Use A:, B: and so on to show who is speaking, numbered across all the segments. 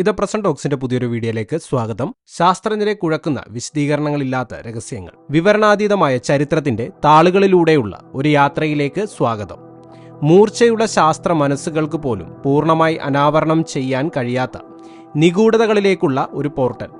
A: ഇത് പ്രസന്റ് ടോക്സിന്റെ പുതിയൊരു വീഡിയോയിലേക്ക് സ്വാഗതം. ശാസ്ത്രജ്ഞരെ കുഴക്കുന്ന വിശദീകരണങ്ങളില്ലാത്ത രഹസ്യങ്ങൾ. വിവരണാതീതമായ ചരിത്രത്തിന്റെ താളുകളിലൂടെയുള്ള ഒരു യാത്രയിലേക്ക് സ്വാഗതം. മൂർച്ചയുള്ള ശാസ്ത്ര മനസ്സുകൾക്ക് പോലും പൂർണമായി അനാവരണം ചെയ്യാൻ കഴിയാത്ത നിഗൂഢതകളിലേക്കുള്ള ഒരു പോർട്ടൽ.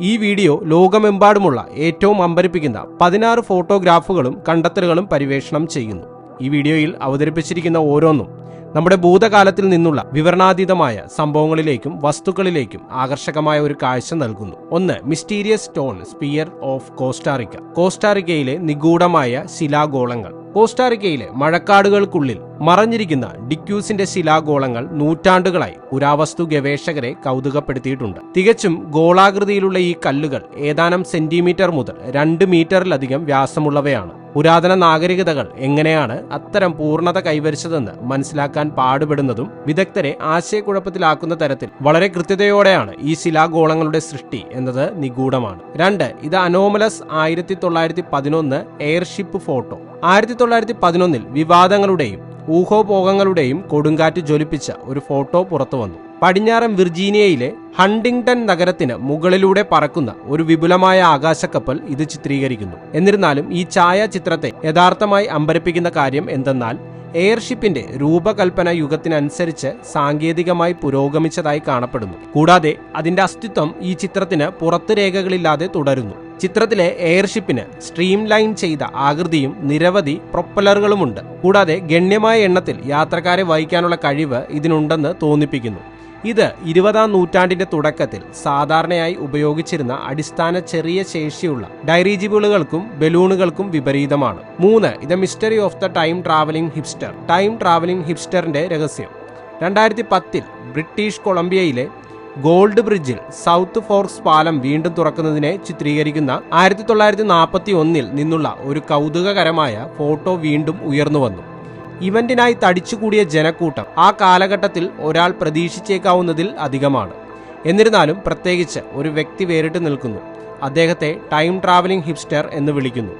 A: ഈ വീഡിയോ ലോകമെമ്പാടുമുള്ള ഏറ്റവും അമ്പരിപ്പിക്കുന്ന പതിനാറ് ഫോട്ടോഗ്രാഫുകളും കണ്ടെത്തലുകളും പരിവേഷണം ചെയ്യുന്നു. ഈ വീഡിയോയിൽ അവതരിപ്പിച്ചിരിക്കുന്ന ഓരോന്നും നമ്മുടെ ഭൂതകാലത്തിൽ നിന്നുള്ള വിവരണാതീതമായ സംഭവങ്ങളിലേക്കും വസ്തുക്കളിലേക്കും ആകർഷകമായ ഒരു കാഴ്ച നൽകുന്നു. ഒന്ന് mysterious stone sphere of Costa Rica. കോസ്റ്റാറിക്കയിലെ നിഗൂഢമായ ശിലാഗോളങ്ങൾ. കോസ്റ്റാറിക്കയിലെ മഴക്കാടുകൾക്കുള്ളിൽ മറഞ്ഞിരിക്കുന്ന ഡിക്യൂസിന്റെ ശിലാഗോളങ്ങൾ നൂറ്റാണ്ടുകളായി പുരാവസ്തു ഗവേഷകരെ കൗതുകപ്പെടുത്തിയിട്ടുണ്ട്. തികച്ചും ഗോളാകൃതിയിലുള്ള ഈ കല്ലുകൾ ഏതാനും സെന്റിമീറ്റർ മുതൽ രണ്ട് മീറ്ററിലധികം വ്യാസമുള്ളവയാണ്. പുരാതന നാഗരികതകൾ എങ്ങനെയാണ് അത്തരം പൂർണത കൈവരിച്ചതെന്ന് മനസ്സിലാക്കാൻ പാടുപെടുന്നതും വിദഗ്ധരെ ആശയക്കുഴപ്പത്തിലാക്കുന്ന തരത്തിൽ വളരെ കൃത്യതയോടെയാണ് ഈ ശിലാഗോളങ്ങളുടെ സൃഷ്ടി എന്നത് നിഗൂഢമാണ്. രണ്ട് ഇത് അനോമലസ് ആയിരത്തി തൊള്ളായിരത്തി പതിനൊന്ന് എയർഷിപ്പ് ഫോട്ടോ. ആയിരത്തി തൊള്ളായിരത്തി പതിനൊന്നിൽ വിവാദങ്ങളുടെയും ഊഹോപോഹങ്ങളുടെയും കൊടുങ്കാറ്റ് ജ്വലിപ്പിച്ച ഒരു ഫോട്ടോ പുറത്തു വന്നു പടിഞ്ഞാറൻ വിർജീനിയയിലെ ഹണ്ടിങ്ടൺ നഗരത്തിന് മുകളിലൂടെ പറക്കുന്ന ഒരു വിപുലമായ ആകാശക്കപ്പൽ ഇത് ചിത്രീകരിക്കുന്നു. എന്നിരുന്നാലും ഈ ഛായാചിത്രത്തെ യഥാർത്ഥമായി അമ്പരപ്പിക്കുന്ന കാര്യം എന്തെന്നാൽ എയർഷിപ്പിന്റെ രൂപകൽപ്പന യുഗത്തിനനുസരിച്ച് സാങ്കേതികമായി പുരോഗമിച്ചതായി കാണപ്പെടുന്നു. കൂടാതെ അതിന്റെ അസ്തിത്വം ഈ ചിത്രത്തിന് പുറത്ത് രേഖകളില്ലാതെ തുടരുന്നു. ചിത്രത്തിലെ എയർഷിപ്പിന് സ്ട്രീം ലൈൻ ചെയ്ത ആകൃതിയും നിരവധി പ്രൊപ്പലറുകളുമുണ്ട്. കൂടാതെ ഗണ്യമായ എണ്ണത്തിൽ യാത്രക്കാരെ വഹിക്കാനുള്ള കഴിവ് ഇതിനുണ്ടെന്ന് തോന്നിപ്പിക്കുന്നു. ഇത് ഇരുപതാം നൂറ്റാണ്ടിന്റെ തുടക്കത്തിൽ സാധാരണയായി ഉപയോഗിച്ചിരുന്ന അടിസ്ഥാന ചെറിയ ശേഷിയുള്ള ഡയറീജിബിളുകൾക്കും ബലൂണുകൾക്കും വിപരീതമാണ്. മൂന്ന് ഇത് mystery of the time travelling hipster. Time travelling ഹിപ്സ്റ്ററിന്റെ രഹസ്യം. രണ്ടായിരത്തി പത്തിൽ ബ്രിട്ടീഷ് കൊളംബിയയിലെ ഗോൾഡ് ബ്രിഡ്ജിൽ സൗത്ത് ഫോർക്സ് പാലം വീണ്ടും തുറക്കുന്നതിനെ ചിത്രീകരിക്കുന്ന ആയിരത്തി തൊള്ളായിരത്തി നാൽപ്പത്തി ഒന്നിൽ നിന്നുള്ള ഒരു കൗതുകകരമായ ഫോട്ടോ വീണ്ടും ഉയർന്നു വന്നു. ഇവന്റിനായി തടിച്ചുകൂടിയ ജനക്കൂട്ടം ആ കാലഘട്ടത്തിൽ ഒരാൾ പ്രതീക്ഷിച്ചേക്കാവുന്നതിൽ അധികമാണ്. എന്നിരുന്നാലും പ്രത്യേകിച്ച് ഒരു വ്യക്തി വേറിട്ട് നിൽക്കുന്നു. അദ്ദേഹത്തെ ടൈം ട്രാവലിംഗ് ഹിപ്സ്റ്റർ എന്ന് വിളിക്കുന്നു.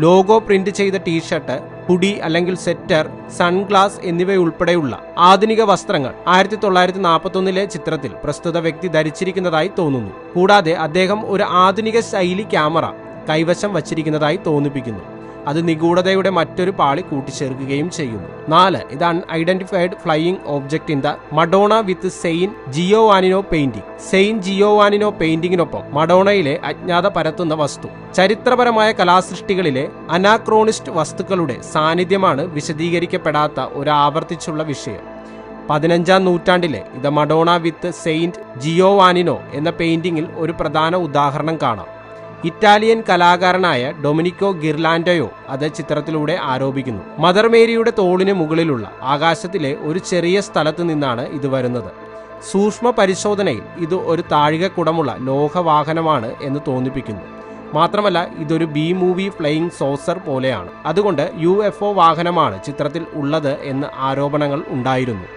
A: ലോഗോ പ്രിന്റ് ചെയ്ത ടീഷർട്ട് ഹുഡി അല്ലെങ്കിൽ സെറ്റർ സൺഗ്ലാസ് എന്നിവയുൾപ്പെടെയുള്ള ആധുനിക വസ്ത്രങ്ങൾ ആയിരത്തി തൊള്ളായിരത്തി നാൽപ്പത്തൊന്നിലെ ചിത്രത്തിൽ പ്രസ്തുത വ്യക്തി ധരിച്ചിരിക്കുന്നതായി തോന്നുന്നു. കൂടാതെ അദ്ദേഹം ഒരു ആധുനിക ശൈലി ക്യാമറ കൈവശം വച്ചിരിക്കുന്നതായി തോന്നിപ്പിക്കുന്നു. അത് നിഗൂഢതയുടെ മറ്റൊരു പാളി കൂട്ടിച്ചേർക്കുകയും ചെയ്യുന്നു. നാല് ഇത് unidentified flying object in the Madonna with Saint Giovannino painting. Saint Giovannino പെയിന്റിങ്ങിനൊപ്പം മഡോണയിലെ അജ്ഞാത പരത്തുന്ന വസ്തു. ചരിത്രപരമായ കലാസൃഷ്ടികളിലെ അനാക്രോണിസ്റ്റ് വസ്തുക്കളുടെ സാന്നിധ്യമാണ് വിശദീകരിക്കപ്പെടാത്ത ഒരു ആവർത്തിച്ചുള്ള വിഷയം. പതിനഞ്ചാം നൂറ്റാണ്ടിലെ ഇത് മഡോണ വിത്ത് സെയിന്റ് ജിയോവാനിനോ എന്ന പെയിന്റിംഗിൽ ഒരു പ്രധാന ഉദാഹരണം കാണാം. ഇറ്റാലിയൻ കലാകാരനായ ഡൊമിനിക്കോ ഗിർലാൻഡയോ അത് ചിത്രത്തിലൂടെ ആരോപിക്കുന്നു. മദർ മേരിയുടെ തോളിന് മുകളിലുള്ള ആകാശത്തിലെ ഒരു ചെറിയ സ്ഥലത്ത് നിന്നാണ് ഇത് വരുന്നത്. സൂക്ഷ്മ പരിശോധനയിൽ ഇത് ഒരു താഴികക്കുടമുള്ള ലോഹവാഹനമാണ് എന്ന് തോന്നിപ്പിക്കുന്നു. മാത്രമല്ല ഇതൊരു ബി മൂവി ഫ്ലൈയിങ് സോസർ പോലെയാണ്. അതുകൊണ്ട് യു എഫ് ഒ വാഹനമാണ് ചിത്രത്തിൽ ഉള്ളത് എന്ന് ആരോപണങ്ങൾ ഉണ്ടായിരുന്നു.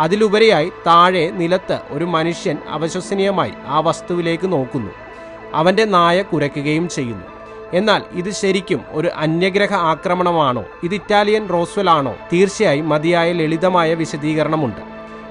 A: അതിലുപരിയായി താഴെ നിലത്ത് ഒരു മനുഷ്യൻ അവിശ്വസനീയമായി ആ വസ്തുവിലേക്ക് നോക്കുന്നു. അവന്റെ നായ കുരയ്ക്കുകയും ചെയ്യുന്നു. എന്നാൽ ഇത് ശരിക്കും ഒരു അന്യഗ്രഹ ആക്രമണമാണോ? ഇത് ഇറ്റാലിയൻ റോസ്വൽ ആണോ തീർച്ചയായും മതിയായ ലളിതമായ വിശദീകരണമുണ്ട്.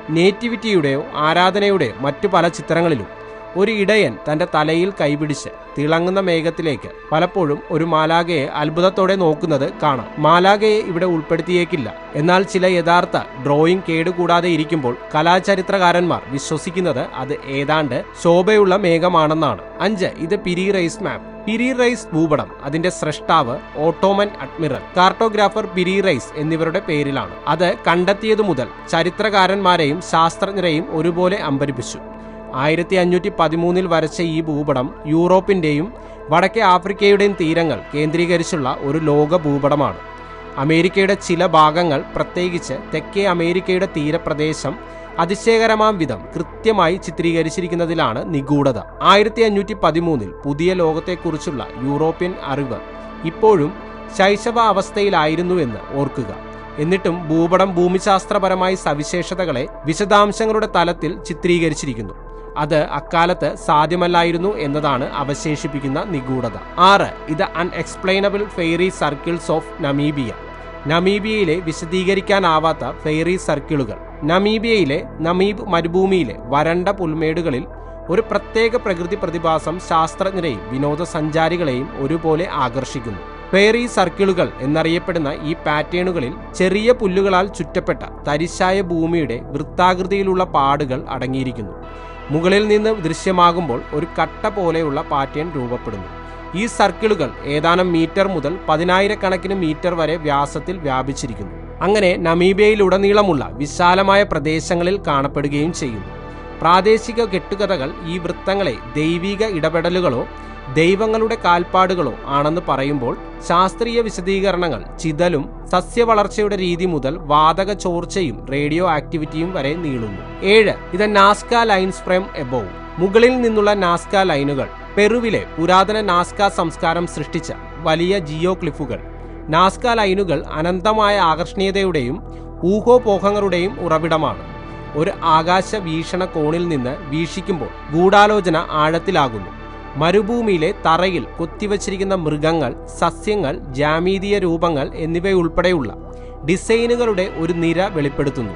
A: നേറ്റിവിറ്റിയുടെയോ ആരാധനയുടെയോ മറ്റു പല ചിത്രങ്ങളിലും ഒരു ഇടയൻ തന്റെ തലയിൽ കൈപിടിച്ച് തിളങ്ങുന്ന മേഘത്തിലേക്ക് പലപ്പോഴും ഒരു മാലാഗയെ അത്ഭുതത്തോടെ നോക്കുന്നത് കാണാം. മാലാഗയെ ഇവിടെ ഉൾപ്പെടുത്തിയേക്കില്ല. എന്നാൽ ചില യഥാർത്ഥ ഡ്രോയിങ് കേടുകൂടാതെ ഇരിക്കുമ്പോൾ കലാചരിത്രകാരന്മാർ വിശ്വസിക്കുന്നത് അത് ഏതാണ്ട് ശോഭയുള്ള മേഘമാണെന്നാണ്. അഞ്ച് ഇത് പിരി റൈസ് മാപ്പ്. പിരി റൈസ് ഭൂപടം അതിന്റെ സ്രഷ്ടാവ് Ottoman admiral cartographer Piri Reis എന്നിവരുടെ പേരിലാണ്. അത് കണ്ടെത്തിയതു മുതൽ ചരിത്രകാരന്മാരെയും ശാസ്ത്രജ്ഞരെയും ഒരുപോലെ അമ്പരിപ്പിച്ചു. ആയിരത്തി അഞ്ഞൂറ്റി പതിമൂന്നിൽ വരച്ച ഈ ഭൂപടം യൂറോപ്പിന്റെയും വടക്കേ ആഫ്രിക്കയുടെയും തീരങ്ങൾ കേന്ദ്രീകരിച്ചുള്ള ഒരു ലോക ഭൂപടമാണ്. അമേരിക്കയുടെ ചില ഭാഗങ്ങൾ പ്രത്യേകിച്ച് തെക്കേ അമേരിക്കയുടെ തീരപ്രദേശം അതിശയകരമാം വിധം കൃത്യമായി ചിത്രീകരിച്ചിരിക്കുന്നതിലാണ് നിഗൂഢത. ആയിരത്തി അഞ്ഞൂറ്റി പതിമൂന്നിൽ പുതിയ ലോകത്തെക്കുറിച്ചുള്ള യൂറോപ്യൻ അറിവ് ഇപ്പോഴും ശൈശവ അവസ്ഥയിലായിരുന്നുവെന്ന് ഓർക്കുക. എന്നിട്ടും ഭൂപടം ഭൂമിശാസ്ത്രപരമായ സവിശേഷതകളെ വിശദാംശങ്ങളുടെ തലത്തിൽ ചിത്രീകരിച്ചിരിക്കുന്നു. അത് അക്കാലത്ത് സാധ്യമല്ലായിരുന്നു എന്നതാണ് അവശേഷിപ്പിക്കുന്ന നിഗൂഢത. ആറ് ഇത് unexplainable fairy circles of Namibia നമീബിയയിലെ വിശദീകരിക്കാനാവാത്ത ഫെയറി സർക്കിളുകൾ നമീബിയയിലെ നമീബ് മരുഭൂമിയിലെ വരണ്ട പുൽമേടുകളിൽ ഒരു പ്രത്യേക പ്രകൃതി പ്രതിഭാസം ശാസ്ത്രജ്ഞരെയും വിനോദസഞ്ചാരികളെയും ഒരുപോലെ ആകർഷിക്കുന്നു. ഫെയറി സർക്കിളുകൾ എന്നറിയപ്പെടുന്ന ഈ പാറ്റേണുകളിൽ ചെറിയ പുല്ലുകളാൽ ചുറ്റപ്പെട്ട തരിശായ ഭൂമിയുടെ വൃത്താകൃതിയിലുള്ള പാടുകൾ അടങ്ങിയിരിക്കുന്നു. മുകളിൽ നിന്ന് ദൃശ്യമാകുമ്പോൾ ഒരു കട്ട പോലെയുള്ള പാറ്റേൺ രൂപപ്പെടുന്നു. ഈ സർക്കിളുകൾ ഏതാനും മീറ്റർ മുതൽ പതിനായിരക്കണക്കിന് മീറ്റർ വരെ വ്യാസത്തിൽ വ്യാപിച്ചിരിക്കുന്നു. അങ്ങനെ നമീബിയയിലുടനീളമുള്ള വിശാലമായ പ്രദേശങ്ങളിൽ കാണപ്പെടുകയും ചെയ്യുന്നു. പ്രാദേശിക കെട്ടുകഥകൾ ഈ വൃത്തങ്ങളെ ദൈവിക ഇടപെടലുകളോ ദൈവങ്ങളുടെ കാൽപ്പാടുകളോ ആണെന്ന് പറയുമ്പോൾ ശാസ്ത്രീയ വിശദീകരണങ്ങൾ ചിതലും സസ്യവളർച്ചയുടെ രീതി മുതൽ വാതക ചോർച്ചയും റേഡിയോ ആക്ടിവിറ്റിയും വരെ നീളുന്നു. ഏഴ് ഇത് നാസ്ക ലൈൻസ് ഫ്രെയിം എബോവ്. മുകളിൽ നിന്നുള്ള നാസ്ക ലൈനുകൾ പെറുവിലെ പുരാതന നാസ്ക സംസ്കാരം സൃഷ്ടിച്ച വലിയ ജിയോ ക്ലിഫുകൾ നാസ്ക ലൈനുകൾ അനന്തമായ ആകർഷണീയതയുടെയും ഊഹോപോഹങ്ങളുടെയും ഉറവിടമാണ്. ഒരു ആകാശ വീക്ഷണ കോണിൽ നിന്ന് വീക്ഷിക്കുമ്പോൾ ഗൂഢാലോചന ആഴത്തിലാകുന്നു. മരുഭൂമിയിലെ തറയിൽ കൊത്തിവച്ചിരിക്കുന്ന മൃഗങ്ങൾ സസ്യങ്ങൾ ജാമീതീയ രൂപങ്ങൾ എന്നിവയുൾപ്പെടെയുള്ള ഡിസൈനുകളുടെ ഒരു നിര വെളിപ്പെടുത്തുന്നു.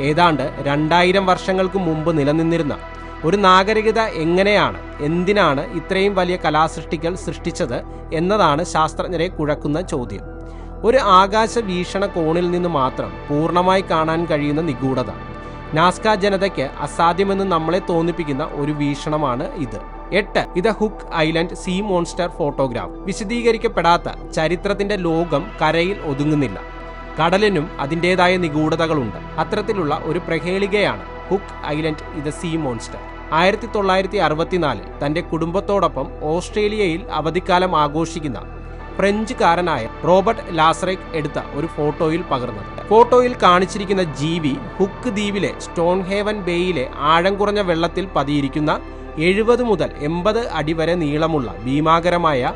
A: ഏതാണ്ട് രണ്ടായിരം വർഷങ്ങൾക്ക് മുമ്പ് നിലനിന്നിരുന്ന ഒരു നാഗരികത എങ്ങനെയാണ് എന്തിനാണ് ഇത്രയും വലിയ കലാസൃഷ്ടികൾ സൃഷ്ടിച്ചത് എന്നതാണ് ശാസ്ത്രജ്ഞരെ കുഴക്കുന്ന ചോദ്യം. ഒരു ആകാശ വീക്ഷണ കോണിൽ നിന്ന് മാത്രം പൂർണമായി കാണാൻ കഴിയുന്ന നിഗൂഢത. നാസ്ക ജനതയ്ക്ക് അസാധ്യമെന്ന് നമ്മളെ തോന്നിപ്പിക്കുന്ന ഒരു വീക്ഷണമാണ് ഇത്. എട്ട് ഇത് Hook Island sea monster photograph. വിശദീകരിക്കപ്പെടാത്ത ചരിത്രത്തിന്റെ ലോകം കരയിൽ ഒതുങ്ങുന്നില്ല. കടലിനും അതിന്റെതായ നിഗൂഢതകളുണ്ട്. അത്തരത്തിലുള്ള ഒരു പ്രഹേളികയാണ് ഹുക്ക് ഐലൻഡ് ഇത് സീ മോൺസ്റ്റർ. ആയിരത്തി തൊള്ളായിരത്തി അറുപത്തിനാലിൽ തന്റെ കുടുംബത്തോടൊപ്പം ഓസ്ട്രേലിയയിൽ അവധിക്കാലം ആഘോഷിക്കുന്ന ഫ്രഞ്ചുകാരനായ റോബർട്ട് ലാസറേക്ക് എടുത്ത ഒരു ഫോട്ടോയിൽ പകർന്നത്. ഫോട്ടോയിൽ കാണിച്ചിരിക്കുന്ന ജീവി ഹുക്ക് ദ്വീപിലെ സ്റ്റോൺഹേവൻ ബേയിലെ ആഴം കുറഞ്ഞ വെള്ളത്തിൽ പതിയിരിക്കുന്ന എഴുപത് മുതൽ എൺപത് അടി വരെ നീളമുള്ള ഭീമാകരമായ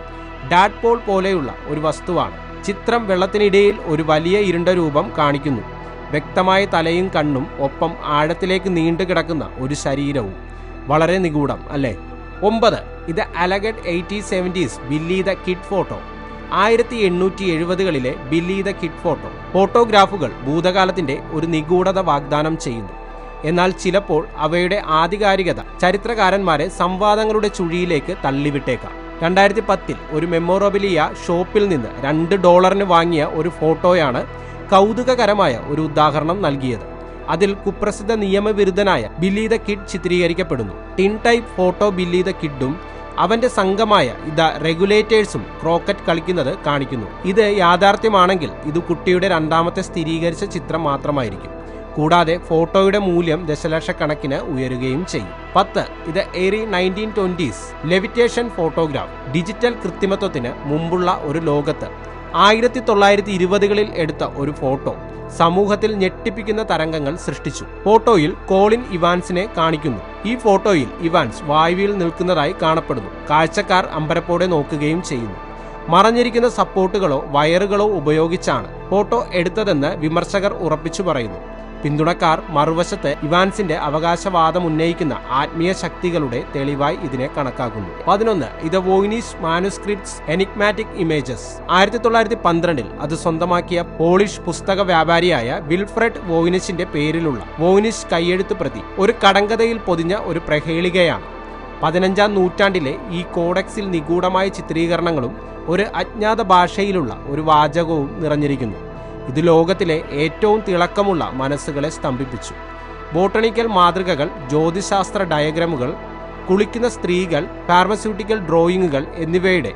A: ഡാഡ്പോൾ പോലെയുള്ള ഒരു വസ്തുവാണ്. ചിത്രം വെള്ളത്തിനിടയിൽ ഒരു വലിയ ഇരുണ്ട രൂപം കാണിക്കുന്നു. വ്യക്തമായ തലയും കണ്ണും ഒപ്പം ആഴത്തിലേക്ക് നീണ്ടു കിടക്കുന്ന ഒരു ശരീരവും. വളരെ നിഗൂഢം അല്ലേ? ഒമ്പത്. ഇത് alleged eighty seventies Billy the Kid photo. ആയിരത്തി എണ്ണൂറ്റി എഴുപതുകളിലെ ബില്ലി ദ കിഡ് ഫോട്ടോ. ഫോട്ടോഗ്രാഫുകൾ ഭൂതകാലത്തിന്റെ ഒരു നിഗൂഢത വാഗ്ദാനം ചെയ്യുന്നു. എന്നാൽ ചിലപ്പോൾ അവയുടെ ആധികാരികത ചരിത്രകാരന്മാരെ സംവാദങ്ങളുടെ ചുഴിയിലേക്ക് തള്ളിവിട്ടേക്കാം. രണ്ടായിരത്തി പത്തിൽ ഒരു മെമ്മോറബിലിയ ഷോപ്പിൽ നിന്ന് രണ്ട് ഡോളറിന് വാങ്ങിയ ഒരു ഫോട്ടോയാണ് കൗതുകകരമായ ഒരു ഉദാഹരണം നൽകിയത്. അതിൽ കുപ്രസിദ്ധ നിയമവിരുദ്ധനായ ബില്ലി ദ കിഡ് ചിത്രീകരിക്കപ്പെടുന്നു. Tin type photo Billy the കിഡും അവന്റെ സംഘമായ ഇത് റെഗുലേറ്റേഴ്സും ക്രോക്കറ്റ് കളിക്കുന്നത് കാണിക്കുന്നു. ഇത് യാഥാർത്ഥ്യമാണെങ്കിൽ ഇത് കുട്ടിയുടെ രണ്ടാമത്തെ സ്ഥിരീകരിച്ച ചിത്രം മാത്രമായിരിക്കും. കൂടാതെ ഫോട്ടോയുടെ മൂല്യം ദശലക്ഷക്കണക്കിന് ഉയരുകയും ചെയ്യും. പത്ത്. ഇത് eerie nineteen twenties. Levitation photograph. Digital കൃത്രിമത്വത്തിന് മുമ്പുള്ള ഒരു ലോകത്ത് ആയിരത്തി തൊള്ളായിരത്തി ഇരുപതുകളിൽ എടുത്ത ഒരു ഫോട്ടോ സമൂഹത്തിൽ ഞെട്ടിപ്പിക്കുന്ന തരംഗങ്ങൾ സൃഷ്ടിച്ചു. ഫോട്ടോയിൽ കോളിൻ ഇവാൻസിനെ കാണിക്കുന്നു. ഈ ഫോട്ടോയിൽ ഇവാൻസ് വായുവിൽ നിൽക്കുന്നതായി കാണപ്പെടുന്നു. കാഴ്ചക്കാർ അമ്പരപ്പോടെ നോക്കുകയും ചെയ്യുന്നു. മറഞ്ഞിരിക്കുന്ന സപ്പോർട്ടുകളോ വയറുകളോ ഉപയോഗിച്ചാണ് ഫോട്ടോ എടുത്തതെന്ന് വിമർശകർ ഉറപ്പിച്ചു പറയുന്നു. പിന്തുണക്കാർ മറുവശത്ത് ഇവാൻസിന്റെ അവകാശവാദം ഉന്നയിക്കുന്ന ആത്മീയ ശക്തികളുടെ തെളിവായി ഇതിനെ കണക്കാക്കുന്നു. പതിനൊന്ന് ഇത് വോയിനീസ് മാനുസ്ക്രിപ്റ്റ്സ് എനിക്മാറ്റിക് ഇമേജസ്. ആയിരത്തി തൊള്ളായിരത്തി പന്ത്രണ്ടിൽ അത് സ്വന്തമാക്കിയ പോളിഷ് പുസ്തക വ്യാപാരിയായ വിൽഫ്രഡ് വോയിനിസിന്റെ പേരിലുള്ള വോയിനിസ് കൈയെഴുത്ത് പ്രതി ഒരു കടങ്കഥയിൽ പൊതിഞ്ഞ ഒരു പ്രഹേളികയാണ്. പതിനഞ്ചാം നൂറ്റാണ്ടിലെ ഈ കോഡക്സിൽ നിഗൂഢമായ ചിത്രീകരണങ്ങളും ഒരു അജ്ഞാത ഭാഷയിലുള്ള ഒരു വാചകവും നിറഞ്ഞിരിക്കുന്നു. ഇത് ലോകത്തിലെ ഏറ്റവും തിളക്കമുള്ള മനസ്സുകളെ സ്തംഭിപ്പിച്ചു. ബോട്ടണിക്കൽ മാതൃകകൾ ജ്യോതിശാസ്ത്ര ഡയഗ്രമുകൾ കുളിക്കുന്ന സ്ത്രീകൾ ഫാർമസ്യൂട്ടിക്കൽ ഡ്രോയിങ്ങുകൾ എന്നിവയുടെ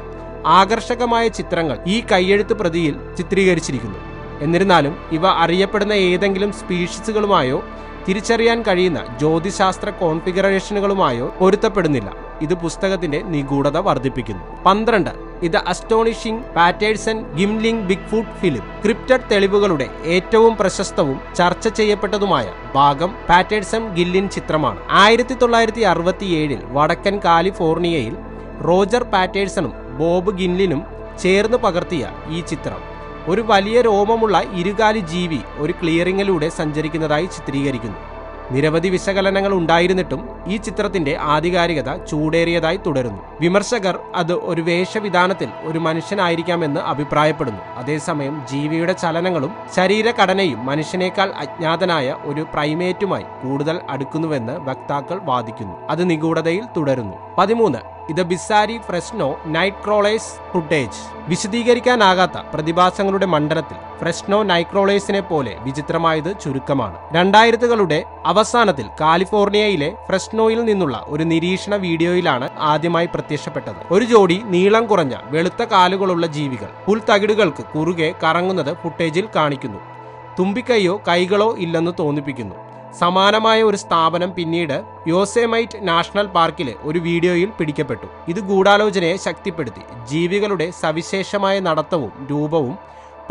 A: ആകർഷകമായ ചിത്രങ്ങൾ ഈ കയ്യെഴുത്ത് പ്രതിയിൽ ചിത്രീകരിച്ചിരിക്കുന്നു. എന്നിരുന്നാലും ഇവ അറിയപ്പെടുന്ന ഏതെങ്കിലും സ്പീഷീസുകളുമായോ തിരിച്ചറിയാൻ കഴിയുന്ന ജ്യോതിശാസ്ത്ര കോൺഫിഗറേഷനുകളുമായോ പൊരുത്തപ്പെടുന്നില്ല. ഇത് പുസ്തകത്തിന്റെ നിഗൂഢത വർദ്ധിപ്പിക്കുന്നു. പന്ത്രണ്ട്. ഇത് astonishing Patterson Gimlin bigfoot film cryptid തെളിവുകളുടെ ഏറ്റവും പ്രശസ്തവും ചർച്ച ചെയ്യപ്പെട്ടതുമായ ഭാഗം പാറ്റേഴ്സൺ ഗില്ലിൻ ചിത്രമാണ്. ആയിരത്തി തൊള്ളായിരത്തി അറുപത്തിയേഴിൽ വടക്കൻ കാലിഫോർണിയയിൽ റോജർ പാറ്റേഴ്സണും ബോബ് ഗിൻലിനും ചേർന്ന് പകർത്തിയ ഈ ചിത്രം. ഒരു വലിയ രോമമുള്ള ഇരുകാലി ജീവി ഒരു ക്ലിയറിങ്ങിലൂടെ സഞ്ചരിക്കുന്നതായി ചിത്രീകരിക്കുന്നു. നിരവധി വിശകലനങ്ങൾ ഉണ്ടായിരുന്നിട്ടും ഈ ചിത്രത്തിന്റെ ആധികാരികത ചൂടേറിയതായി തുടരുന്നു. വിമർശകർ അത് ഒരു വേഷവിധാനത്തിൽ ഒരു മനുഷ്യനായിരിക്കാമെന്ന് അഭിപ്രായപ്പെടുന്നു. അതേസമയം ജീവിയുടെ ചലനങ്ങളും ശരീരഘടനയും മനുഷ്യനേക്കാൾ അജ്ഞാതനായ ഒരു പ്രൈമേറ്റുമായി കൂടുതൽ അടുക്കുന്നുവെന്ന് വക്താക്കൾ വാദിക്കുന്നു. അത് നിഗൂഢതയിൽ തുടരുന്നു. പതിമൂന്ന് ഇത് bizarre Fresno night crawlers footage. വിശദീകരിക്കാനാകാത്ത പ്രതിഭാസങ്ങളുടെ മണ്ഡലത്തിൽ ഫ്രെസ്നോ നൈക്രോളേഴ്സിനെ പോലെ വിചിത്രമായത് ചുരുക്കമാണ്. രണ്ടായിരത്തുകളുടെ അവസാനത്തിൽ കാലിഫോർണിയയിലെ ഫ്രെസ്നോയിൽ നിന്നുള്ള ഒരു നിരീക്ഷണ വീഡിയോയിലാണ് ആദ്യമായി പ്രത്യക്ഷപ്പെട്ടത്. ഒരു ജോഡി നീളം കുറഞ്ഞ വെളുത്ത കാലുകളുള്ള ജീവികൾ പുൽത്തകിടുകൾക്ക് കുറുകെ കറങ്ങുന്നത് ഫുട്ടേജിൽ കാണിക്കുന്നു. തുമ്പിക്കൈയോ കൈകളോ ഇല്ലെന്ന് തോന്നിപ്പിക്കുന്നു. സമാനമായ ഒരു സ്ഥാപനം പിന്നീട് യോസെമൈറ്റ് നാഷണൽ പാർക്കിലെ ഒരു വീഡിയോയിൽ പിടിക്കപ്പെട്ടു. ഇത് ഗൂഢാലോചനയെ ശക്തിപ്പെടുത്തി. ജീവികളുടെ സവിശേഷമായ നടത്തവും രൂപവും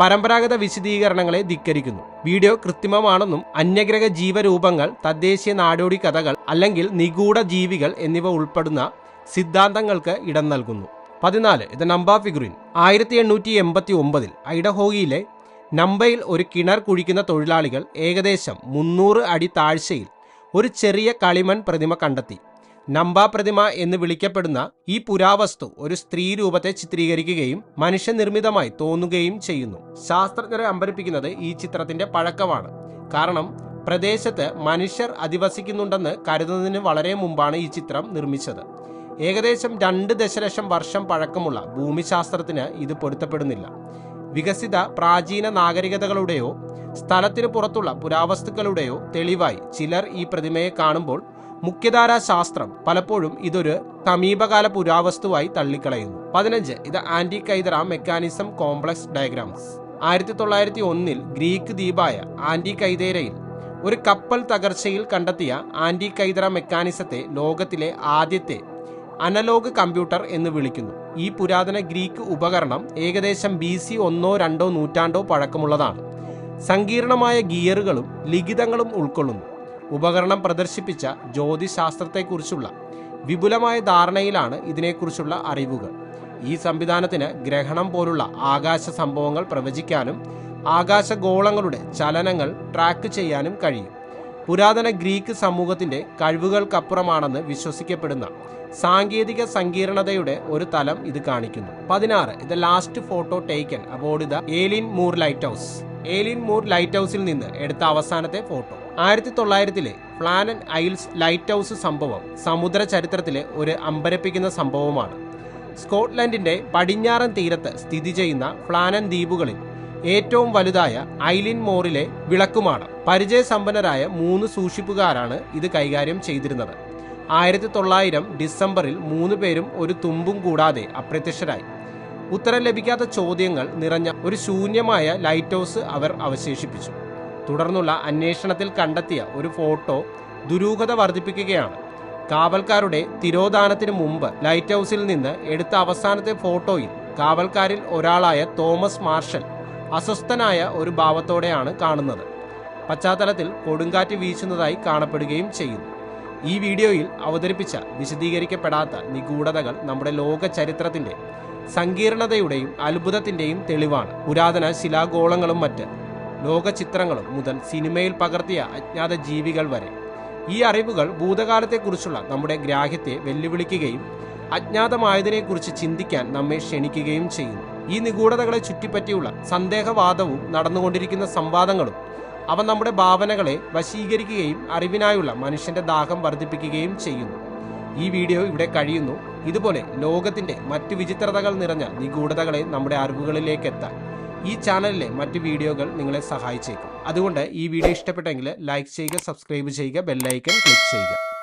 A: പരമ്പരാഗത വിശദീകരണങ്ങളെ ധിക്കരിക്കുന്നു. വീഡിയോ കൃത്രിമമാണെന്നും അന്യഗ്രഹ ജീവരൂപങ്ങൾ തദ്ദേശീയ നാടോടി കഥകൾ അല്ലെങ്കിൽ നിഗൂഢ ജീവികൾ എന്നിവ ഉൾപ്പെടുന്ന സിദ്ധാന്തങ്ങൾക്ക് ഇടം നൽകുന്നു. പതിനാല് ഇത് നമ്പാ ഫിഗുറിൻ. ആയിരത്തി എണ്ണൂറ്റി എൺപത്തി ഒമ്പതിൽ ഐഡഹോയിലെ നമ്പയിൽ ഒരു കിണർ കുഴിക്കുന്ന തൊഴിലാളികൾ ഏകദേശം മുന്നൂറ് അടി താഴ്ചയിൽ ഒരു ചെറിയ കളിമൺ പ്രതിമ കണ്ടെത്തി. നമ്പ പ്രതിമ എന്ന് വിളിക്കപ്പെടുന്ന ഈ പുരാവസ്തു ഒരു സ്ത്രീ രൂപത്തെ ചിത്രീകരിക്കുകയും മനുഷ്യനിർമ്മിതമായി തോന്നുകയും ചെയ്യുന്നു. ശാസ്ത്രജ്ഞരെ അമ്പരിപ്പിക്കുന്നത് ഈ ചിത്രത്തിന്റെ പഴക്കമാണ്. കാരണം പ്രദേശത്ത് മനുഷ്യർ അധിവസിക്കുന്നുണ്ടെന്ന് കരുതുന്നതിന് വളരെ മുമ്പാണ് ഈ ചിത്രം നിർമ്മിച്ചത്. ഏകദേശം രണ്ട് ദശലക്ഷം വർഷം പഴക്കമുള്ള ഭൂമിശാസ്ത്രത്തിന് ഇത് പൊരുത്തപ്പെടുന്നില്ല. വികസിത പ്രാചീന നാഗരികതകളുടെയോ സ്ഥലത്തിനു പുറത്തുള്ള പുരാവസ്തുക്കളുടെയോ തെളിവായി ചിലർ ഈ പ്രതിമയെ കാണുമ്പോൾ മുഖ്യധാരാ ശാസ്ത്രം പലപ്പോഴും ഇതൊരു സമീപകാല പുരാവസ്തുവായി തള്ളിക്കളയുന്നു. പതിനഞ്ച് ഇത് Antikythera mechanism complex diagrams. ആയിരത്തി തൊള്ളായിരത്തി ഒന്നിൽ ഗ്രീക്ക് ദ്വീപായ ആന്റി കൈതേരയിൽ ഒരു കപ്പൽ തകർച്ചയിൽ കണ്ടെത്തിയ ആന്റി കൈതറ മെക്കാനിസത്തെ ലോകത്തിലെ ആദ്യത്തെ അനലോഗ് കമ്പ്യൂട്ടർ എന്ന് വിളിക്കുന്നു. ഈ പുരാതന ഗ്രീക്ക് ഉപകരണം ഏകദേശം ബി സി ഒന്നോ രണ്ടോ നൂറ്റാണ്ടോ പഴക്കമുള്ളതാണ്. സങ്കീർണമായ ഗിയറുകളും ലിഖിതങ്ങളും ഉൾക്കൊള്ളുന്നു. ഉപകരണം പ്രദർശിപ്പിച്ച ജ്യോതിശാസ്ത്രത്തെക്കുറിച്ചുള്ള വിപുലമായ ധാരണയിലാണ് ഇതിനെക്കുറിച്ചുള്ള അറിവുകൾ. ഈ സംവിധാനത്തിന് ഗ്രഹണം പോലുള്ള ആകാശ സംഭവങ്ങൾ പ്രവചിക്കാനും ആകാശഗോളങ്ങളുടെ ചലനങ്ങൾ ട്രാക്ക് ചെയ്യാനും കഴിയും. പുരാതന ഗ്രീക്ക് സമൂഹത്തിന്റെ കഴിവുകൾക്കപ്പുറമാണെന്ന് വിശ്വസിക്കപ്പെടുന്ന സാങ്കേതിക സങ്കീർണതയുടെ ഒരു തലം ഇത് കാണിക്കുന്നു. പതിനാറ് ഇത് last photo taken aboard the Eilean Mor lighthouse Eilean Mor light ഹൗസിൽ നിന്ന് എടുത്ത അവസാനത്തെ ഫോട്ടോ ആയിരത്തി തൊള്ളായിരത്തിലെ ഫ്ലാനൻ ഐൽസ് ലൈറ്റ് ഹൗസ് സംഭവം സമുദ്ര ചരിത്രത്തിലെ ഒരു അമ്പരപ്പിക്കുന്ന സംഭവമാണ്. സ്കോട്ട്ലൻഡിന്റെ പടിഞ്ഞാറൻ തീരത്ത് സ്ഥിതി ചെയ്യുന്ന ഫ്ലാനൻ ദ്വീപുകളിൽ ഏറ്റവും വലുതായ ഐലിൻ മോറിലെ വിളക്കുമാണ്. പരിചയസമ്പന്നരായ മൂന്ന് സൂക്ഷിപ്പുകാരാണ് ഇത് കൈകാര്യം ചെയ്തിരുന്നത്. ആയിരത്തി തൊള്ളായിരം ഡിസംബറിൽ മൂന്ന് പേരും ഒരു തുമ്പും കൂടാതെ അപ്രത്യക്ഷരായി. ഉത്തരം ലഭിക്കാത്ത ചോദ്യങ്ങൾ നിറഞ്ഞ ഒരു ശൂന്യമായ ലൈറ്റ് ഹൗസ് അവർ അവശേഷിപ്പിച്ചു. തുടർന്നുള്ള അന്വേഷണത്തിൽ കണ്ടെത്തിയ ഒരു ഫോട്ടോ ദുരൂഹത വർദ്ധിപ്പിക്കുകയാണ്. കാവൽക്കാരുടെ തിരോധാനത്തിന് മുമ്പ് ലൈറ്റ് ഹൗസിൽ നിന്ന് എടുത്ത അവസാനത്തെ ഫോട്ടോയിൽ കാവൽക്കാരിൽ ഒരാളായ തോമസ് മാർഷൽ അസ്വസ്ഥനായ ഒരു ഭാവത്തോടെയാണ് കാണുന്നത്. പശ്ചാത്തലത്തിൽ കൊടുങ്കാറ്റ് വീശുന്നതായി കാണപ്പെടുകയും ചെയ്യുന്നു. ഈ വീഡിയോയിൽ അവതരിപ്പിച്ച വിശദീകരിക്കപ്പെടാത്ത നിഗൂഢതകൾ നമ്മുടെ ലോക ചരിത്രത്തിന്റെ സങ്കീർണതയുടെയും അത്ഭുതത്തിന്റെയും തെളിവാണ്. പുരാതന ശിലാഗോളങ്ങളും മറ്റ് ലോക ചിത്രങ്ങളും മുതൽ സിനിമയിൽ പകർത്തിയ അജ്ഞാത ജീവികൾ വരെ. ഈ അറിവുകൾ ഭൂതകാലത്തെക്കുറിച്ചുള്ള നമ്മുടെ ഗ്രാഹ്യത്തെ വെല്ലുവിളിക്കുകയും അജ്ഞാതമായതിനെക്കുറിച്ച് ചിന്തിക്കാൻ നമ്മെ ക്ഷണിക്കുകയും ചെയ്യുന്നു. ഈ നിഗൂഢതകളെ ചുറ്റിപ്പറ്റിയുള്ള സന്ദേഹവാദവും നടന്നുകൊണ്ടിരിക്കുന്ന സംവാദങ്ങളും അവ നമ്മുടെ ഭാവനകളെ വശീകരിക്കുകയും അറിവിനായുള്ള മനുഷ്യന്റെ ദാഹം വർദ്ധിപ്പിക്കുകയും ചെയ്യുന്നു. ഈ വീഡിയോ ഇവിടെ കഴിയുന്നു. ഇതുപോലെ ലോകത്തിന്റെ മറ്റു വിചിത്രതകൾ നിറഞ്ഞ നിഗൂഢതകളെ നമ്മുടെ അറിവുകളിലേക്ക് എത്താൻ. ഈ ചാനലിലെ മറ്റു വീഡിയോകൾ നിങ്ങളെ സഹായിച്ചേക്കും. അതുകൊണ്ട് ഈ വീഡിയോ ഇഷ്ടപ്പെട്ടെങ്കിൽ ലൈക്ക് ചെയ്യുക സബ്സ്ക്രൈബ് ചെയ്യുക ബെല്ലൈക്കൺ ക്ലിക്ക് ചെയ്യുക.